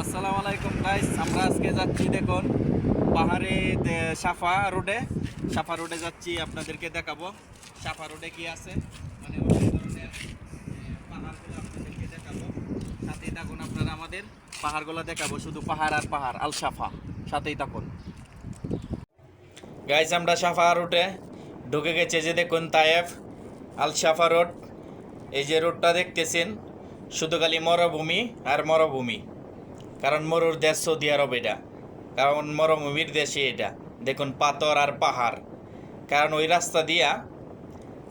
আসসালামু আলাইকুম গাইস আমরা আজকে যাচ্ছি দেখুন পাহাড়ে সাফা রোডে। সাফা রোডে যাচ্ছি, আপনাদেরকে দেখাবো। সাফা রোডে কি আছে? মানে পাহাড়গুলো দেখাবো। সাথেই থাকুন আপনারা আমাদের। পাহাড়গুলো দেখাবো, শুধু পাহাড় আর পাহাড়, আল সাফা। সাথেই থাকুন। গাইস আমরা সাফা রোডে ঢুকে গেছে যে দেখুন তায়েফ, আল সাফা রোড। এই যে রোডটা দেখতেছেন শুধু খালি মরুভূমি আর মরুভূমি। কারণ মরুর দেশ সৌদি আরব এটা। কারণ মরুভূমির দেশে এটা। দেখুন, পাথর আর পাহাড়। কারণ ওই রাস্তা দিয়া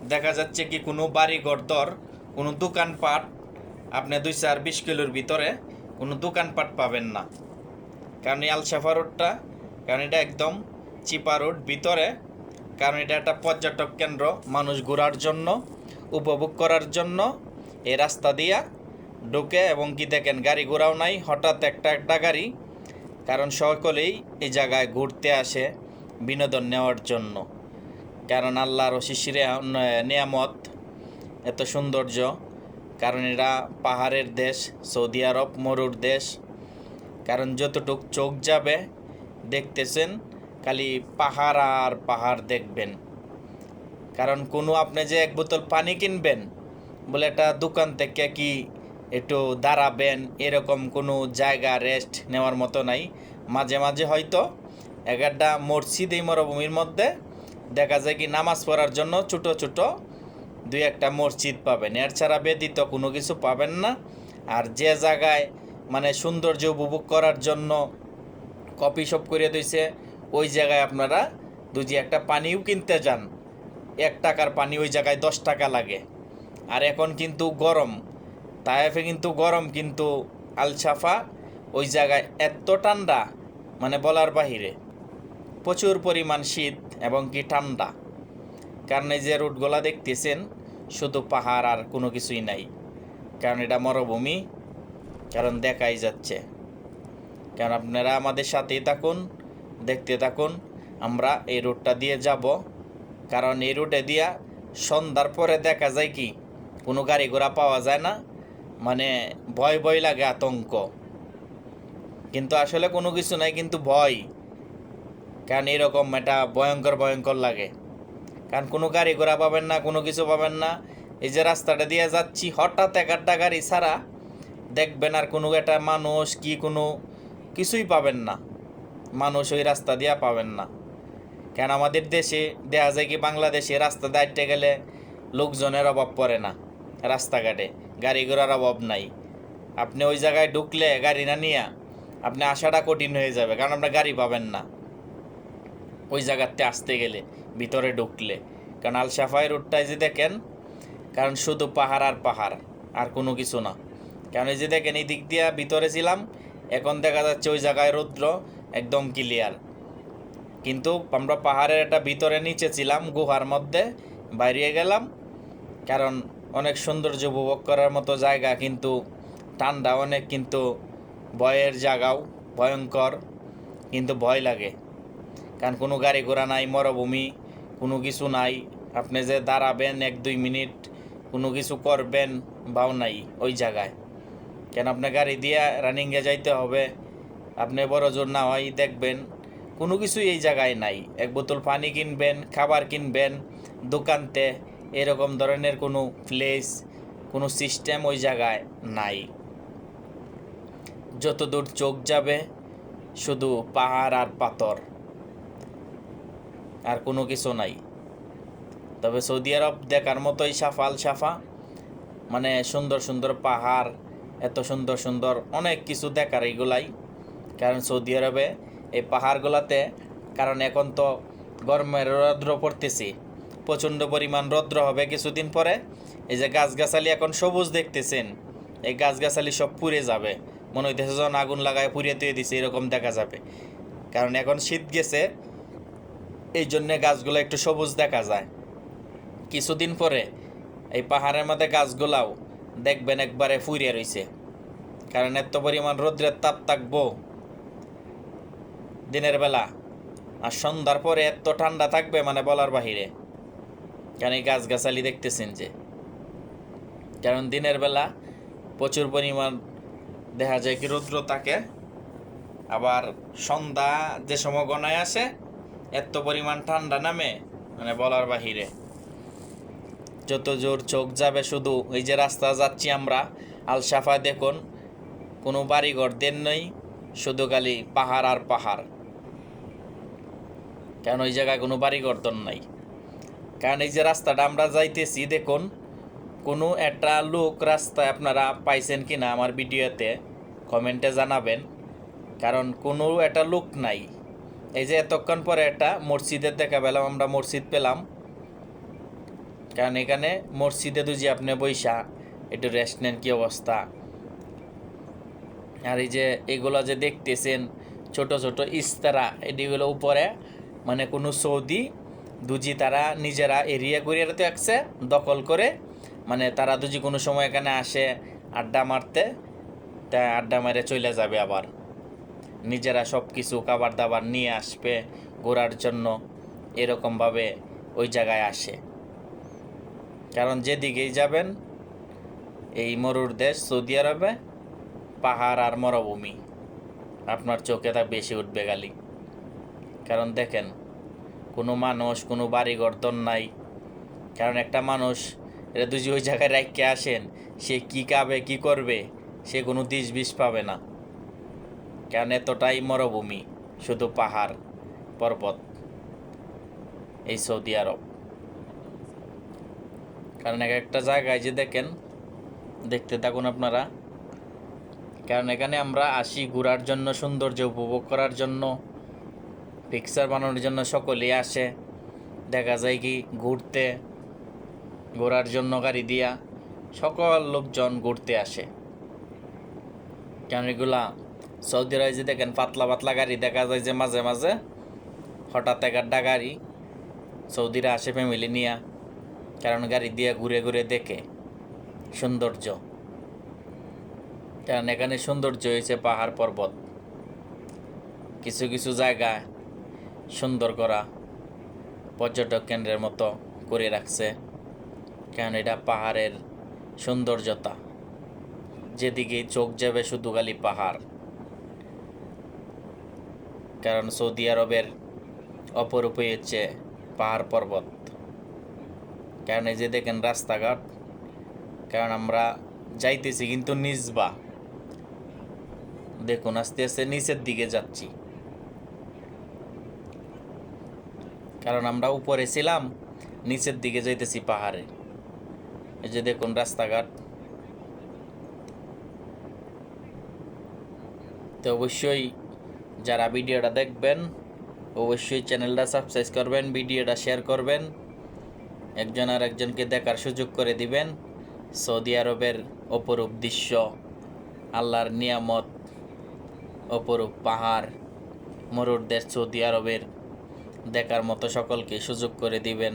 দেখা যাচ্ছে কি কোনো বাড়ি ঘরদর কোনো দোকানপাট, আপনি দুই চার বিশ কিলোর ভিতরে কোনো দোকানপাট পাবেন না। কারণ এই আলসাফা রোডটা, কারণ এটা একদম চিপা রোড ভিতরে। কারণ এটা একটা পর্যটক কেন্দ্র, মানুষ ঘোরার জন্য, উপভোগ করার জন্য। এই রাস্তা দিয়া ঢুকে এবং কি দেখেন, গাড়ি ঘোড়াও নাই, হঠাৎ একটা একটা গাড়ি, কারণ সকলেই এই জায়গায় ঘুরতে আসে বিনোদন নেওয়ার জন্য। কারণ আল্লাহর শিশিরে নিয়ামত এত সৌন্দর্য। কারণ এরা পাহাড়ের দেশ, সৌদি আরব মরুর দেশ। কারণ যতটুক চোখ যাবে, দেখতেছেন, খালি পাহাড় আর পাহাড় দেখবেন। কারণ কোনো আপনি যে এক বোতল পানি কিনবেন, বলে একটা দোকান থেকে কি একটু দাঁড়াবেন, এরকম কোনো জায়গা রেস্ট নেওয়ার মতো নাই। মাঝে মাঝে হয়তো একটা মসজিদ এই মরুভূমির মধ্যে দেখা যায় কি নামাজ পড়ার জন্য ছোট ছোট দুই একটা মসজিদ পাবেন। এর ছাড়া ব্যতীত কোনো কিছু পাবেন না। আর যে জায়গায় মানে সৌন্দর্য উপভোগ করার জন্য কপি শপ করে দিয়েছে ওই জায়গায় আপনারা দুজি একটা পানিও কিনতে যান। এক টাকার পানি ওই জায়গায় দশ টাকা লাগে। আর এখন কিন্তু গরম। তাইফে কিন্তু গরম, কিন্তু আলসাফা ওই জায়গায় এত ঠান্ডা মানে বলার বাহিরে। প্রচুর পরিমাণ শীত এবং কি ঠান্ডা। কারণ এই যে রুটগুলা দেখতেছেন, শুধু পাহাড় আর কোনো কিছুই নাই। কারণ এটা মরুভূমি, কারণ দেখাই যাচ্ছে। কারণ আপনারা আমাদের সাথেই থাকুন, দেখতে থাকুন, আমরা এই রুটটা দিয়ে যাব। কারণ এই রুটে দিয়া সন্ধ্যার পরে দেখা যায় কি, কোনো গাড়ি ঘোড়া পাওয়া যায় না। মানে ভয় ভয় লাগে আতঙ্ক। কিন্তু আসলে কোনো কিছু নাই, কিন্তু ভয়। কারণ এরকম এটা ভয়ঙ্কর ভয়ঙ্কর লাগে। কারণ কোনো গাড়ি ঘোড়া পাবেন না, কোনো কিছু পাবেন না। এই যে রাস্তাটা দিয়ে যাচ্ছি, হঠাৎ এক গাড়ি ছাড়া দেখবেন আর কোনো একটা মানুষ কি কোনো কিছুই পাবেন না। মানুষ ওই রাস্তা দিয়ে পাবেন না। কেন আমাদের দেশে দেখা যায় কি বাংলাদেশে রাস্তা দাঁড়িয়ে গেলে লোকজনের অভাব পড়ে না রাস্তাঘাটে। গাড়ি ঘোড়ার অভাব নাই। আপনি ওই জায়গায় ঢুকলে গাড়ি না নিয়ে আপনি আসাটা কঠিন হয়ে যাবে, কারণ আপনার গাড়ি পাবেন না। ওই জায়গাতে আসতে গেলে, ভিতরে ঢুকলে। কারণ আলসাফাই রোডটায় যে দেখেন, কারণ শুধু পাহাড় আর পাহাড়, আর কোনো কিছু না। কারণ এই যে দেখেন, এই দিক দিয়ে ভিতরে ছিলাম, এখন দেখা যাচ্ছে ওই জায়গায় রৌদ্র একদম ক্লিয়ার কিন্তু আমরা পাহাড়ের একটা ভিতরে নিচে ছিলাম, গুহার মধ্যে বাইরে গেলাম, কারণ অনেক সৌন্দর্য উপভোগ করার মতো জায়গা, কিন্তু ঠান্ডা অনেক, কিন্তু ভয়ের জায়গাও ভয়ঙ্কর, কিন্তু ভয় লাগে। কারণ কোনো গাড়ি ঘোড়া নাই, মরুভূমি, কোনো কিছু নাই। আপনি যে দাঁড়াবেন এক, দুই মিনিট, কোনো কিছু করবেন বাও নাই ওই জায়গায়। কেন আপনি গাড়ি দিয়ে রানিংয়ে যাইতে হবে? আপনি বড় জোর না হয় দেখবেন, কোনো কিছুই এই জায়গায় নাই। এক বোতল পানি কিনবেন, খাবার কিনবেন, দোকানতে এরকম ধরনের কোনো প্লেস কোনো সিস্টেম ওই জায়গায় নাই। যত দূর চোখ যাবে, শুধু পাহাড় আর পাথর, আর কোনো কিছু নাই। তবে সৌদি আরব দেখার মতোই সাফাল সাফা মানে সুন্দর সুন্দর পাহাড়, এত সুন্দর সুন্দর অনেক কিছু দেখার এইগুলাই কারণ সৌদি আরবে এই পাহাড়গুলাতে, কারণ এখন তো গরমের রৌদ্র পড়তেছে প্রচণ্ড পরিমাণ রৌদ্র হবে কিছুদিন পরে। এই যে গাছগাছালি এখন সবুজ দেখতেছেন, এই গাছগাছালি সব পুড়ে যাবে। মনে হইতেছে যখন আগুন লাগায় পুড়িয়ে তুয়ে দিছে, এরকম দেখা যাবে। কারণ এখন শীত গেছে, এই জন্যে গাছগুলো একটু সবুজ দেখা যায়। কিছুদিন পরে এই পাহাড়ের মধ্যে গাছগুলাও দেখবেন একবারে ফুরিয়ে রইছে। কারণ এত পরিমাণ রৌদ্রের তাপ থাকব দিনের বেলা, আর সন্ধ্যার পরে এত ঠান্ডা থাকবে মানে বলার বাহিরে। কারণ এই গাছগাছালি দেখতেছেন যে। কারণ দিনের বেলা প্রচুর পরিমাণ দেখা যায় কি রৌদ্র থাকে, আবার সন্ধ্যা যে সময় গনায় আসে এত পরিমাণ ঠান্ডা নামে মানে বলার বাহিরে। যত জোর চোখ যাবে শুধু এই যে রাস্তা যাচ্ছি আমরা আলসাফা দেখুন, কোনো বাড়িঘর দেন নেই, শুধু খালি পাহাড় আর পাহাড়। কারণ ওই জায়গায় কোনো বাড়িঘর দন নাই। কারণ এই যে রাস্তাটা আমরা যাইতেছি, দেখুন, কোনো একটা লোক রাস্তায় আপনারা পাইছেন কি না আমার ভিডিওতে কমেন্টে জানাবেন। কারণ কোনো একটা লোক নাই। এই যে এতক্ষণ পরে একটা মসজিদের দেখা পেলাম, আমরা মসজিদ পেলাম। কারণ এখানে মসজিদে দুজি আপনি বৈশা একটু রেস্ট নেন কি অবস্থা। আর এই যে এগুলো যে দেখতেছেন, ছোট ছোট ইস্তারা এটিগুলো উপরে মানে কোনো সৌদি দুজি তারা নিজেরা এরিয়া গড়িয়ে রাখছে দখল করে। মানে তারা দুজি কোনো সময় এখানে আসে আড্ডা মারতে, তা আড্ডা মারে চলে যাবে আবার। নিজেরা সব কিছু খাবার দাবার নিয়ে আসবে ঘোরার জন্য, এরকমভাবে ওই জায়গায় আসে। কারণ যেদিকেই যাবেন, এই মরুর দেশ সৌদি আরবে, পাহাড় আর মরুভূমি। আপনার চোখে তা বেশি উঠবে গালি কারণ দেখেন কোনো মানুষ, কোনো বাড়ি গর্দন নাই। কারণ একটা মানুষ এটা দুজি ওই জায়গায় রাখতে আসেন, সে কি খাবে, কি করবে, সে কোনো দিশ বিষ পাবে না। কারণ এতটাই মরুভূমি, শুধু পাহাড়, পর্বত, এই সৌদি আরব। কারণ এক একটা জায়গায় যে দেখেন, দেখতে থাকুন আপনারা। কারণ এখানে আমরা আসি ঘোরার জন্য, সৌন্দর্য উপভোগ করার জন্য। পিকচার বানানোর জন্য সকলেই আসে। দেখা যায় কি ঘুরতে, ঘোরার জন্য গাড়ি দিয়া সকল লোকজন ঘুরতে আসে। কারণ এগুলা? সৌদি আরবে যে দেখেন পাতলা পাতলা গাড়ি, দেখা যায় যে মাঝে মাঝে হঠাৎ এক আড্ডা গাড়ি সৌদিরা আসে ফ্যামিলি নিয়া, কারণ গাড়ি দিয়ে ঘুরে ঘুরে দেখে সৌন্দর্য। কারণ এখানে সৌন্দর্য হয়েছে পাহাড় পর্বত। কিছু কিছু জায়গা সুন্দর করা পর্যটক কেন্দ্রের মতো করে রাখছে। কারণ এটা পাহাড়ের সৌন্দর্যতা? যেদিকে চোখ যাবে শুধু খালি পাহাড়। কারণ সৌদি আরবের অপরূপ হচ্ছে পাহাড় পর্বত। কারণ এই যে দেখেন রাস্তাঘাট, কারণ আমরা যাইতেছি কিন্তু নিজবা দেখুন, আস্তে আস্তে নিচের দিকে যাচ্ছি। কারণ আমরা উপরে ছিলাম, নিচের দিকে যাইতেছি পাহাড়ে। এই যে দেখুন রাস্তাঘাট। তো অবশ্যই যারা ভিডিওটা দেখবেন, অবশ্যই চ্যানেলটা সাবস্ক্রাইব করবেন, ভিডিওটা শেয়ার করবেন। একজন আর একজনকে দেখার সুযোগ করে দিবেন। সৌদি আরবের অপরূপ দৃশ্য, আল্লাহর নিয়ামত, অপরূপ পাহাড় মরুর দেশ সৌদি আরবের দেখার মতো সকলকে সুযোগ করে দিবেন।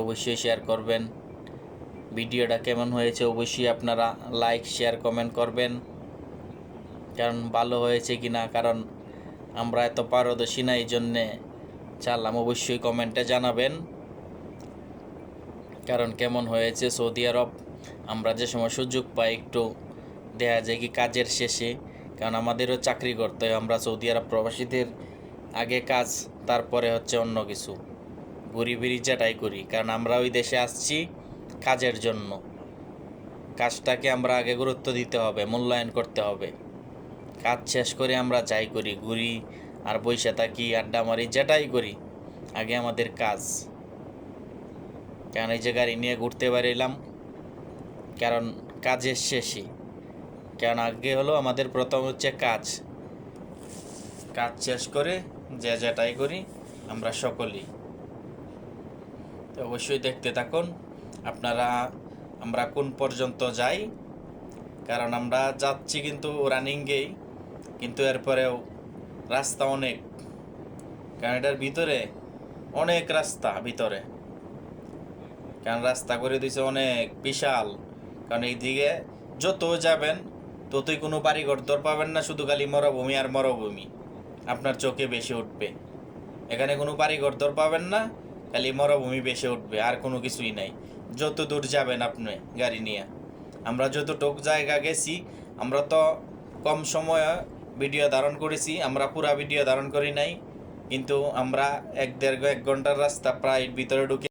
অবশ্যই শেয়ার করবেন। ভিডিওটা কেমন হয়েছে অবশ্যই আপনারা লাইক শেয়ার কমেন্ট করবেন। কারণ ভালো হয়েছে কি না কারণ আমরা এত পারদর্শী না, এই জন্যে চাললাম অবশ্যই কমেন্টে জানাবেন। কারণ কেমন হয়েছে সৌদি আরব, আমরা যে সময় সুযোগ পাই একটু দেখা যায় কি কাজের শেষে, কারণ আমাদেরও চাকরি করতে হয়। আমরা সৌদি আরব প্রবাসীদের আগে কাজ, তারপরে হচ্ছে অন্য কিছু। ঘুরি ফিরি যেটাই করি, কারণ আমরা ওই দেশে আসছি কাজের জন্য। কাজটাকে আমরা আগে গুরুত্ব দিতে হবে, মূল্যায়ন করতে হবে। কাজ শেষ করে আমরা যাই করি, ঘুরি আর বৈশা থাকি, আড্ডা মারি, যেটাই করি, আগে আমাদের কাজ। কারণ এই যে গাড়ি নিয়ে ঘুরতে বেরিলাম কারণ কাজের শেষে কারণ আগে হলো আমাদের প্রথম হচ্ছে কাজ। কাজ শেষ করে যে যেটাই করি, আমরা সকলেই। তো অবশ্যই দেখতে থাকুন, আপনারা, আমরা কোন পর্যন্ত যাই, কারণ আমরা যাচ্ছি কিন্তু রানিংয়েই কিন্তু এরপরেও রাস্তা অনেক। কারণ এটার ভিতরে অনেক রাস্তা ভিতরে। কারণ রাস্তা করে দিছে অনেক বিশাল। কারণ এইদিকে যত যাবেন, ততই কোনো বাড়ি ঘর দর পাবেন না, শুধু খালি মরুভূমি আর মরুভূমি। আপনার চোখে বেশি উঠবে। এখানে কোনো বাড়িঘর দর পাবেন না, খালি মরুভূমি বেশি উঠবে, আর কোনো কিছুই নাই। যত দূর যাবেন আপনি গাড়ি নিয়ে। আমরা যতটুক জায়গা গেছি, আমরা তো কম সময়ে ভিডিও ধারণ করেছি, আমরা পুরা ভিডিও ধারণ করি নাই, কিন্তু আমরা এক দেড় এক ঘণ্টার রাস্তা প্রায় ভিতরে ঢুকে